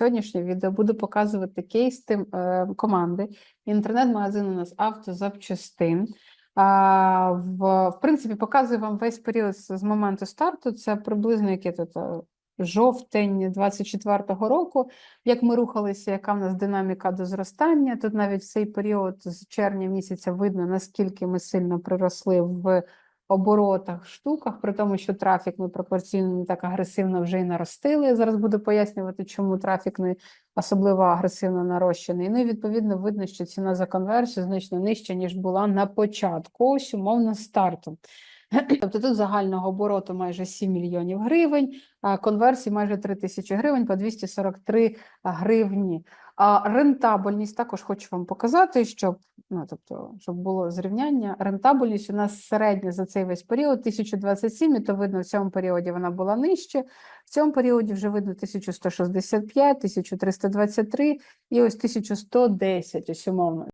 сьогоднішнє відео буду показувати кейс тим, е, команди. Інтернет-магазин у нас автозапчастин. А, в, в принципі, показую вам весь період з, моменту старту. Це приблизно яке тут е, жовтень 24-го року. Як ми рухалися, яка в нас динаміка до зростання? Тут навіть в цей період з червня місяця видно, наскільки ми сильно приросли в оборотах, штуках, при тому, що трафік ми пропорційно не так агресивно вже і наростили. Я зараз буду пояснювати, чому трафік не особливо агресивно нарощений. Ну і відповідно видно, що ціна за конверсію значно нижча, ніж була на початку, ось умовно старту. Тобто тут загального обороту майже 7 мільйонів гривень, конверсії майже 3 тисячі гривень по 243 гривні. А рентабельність також хочу вам показати, щоб, ну, тобто, щоб було зрівняння. Рентабельність у нас середня за цей весь період 1027, і то видно, в цьому періоді вона була нижче. В цьому періоді вже видно 1165, 1323 і ось 1110, ось умовно.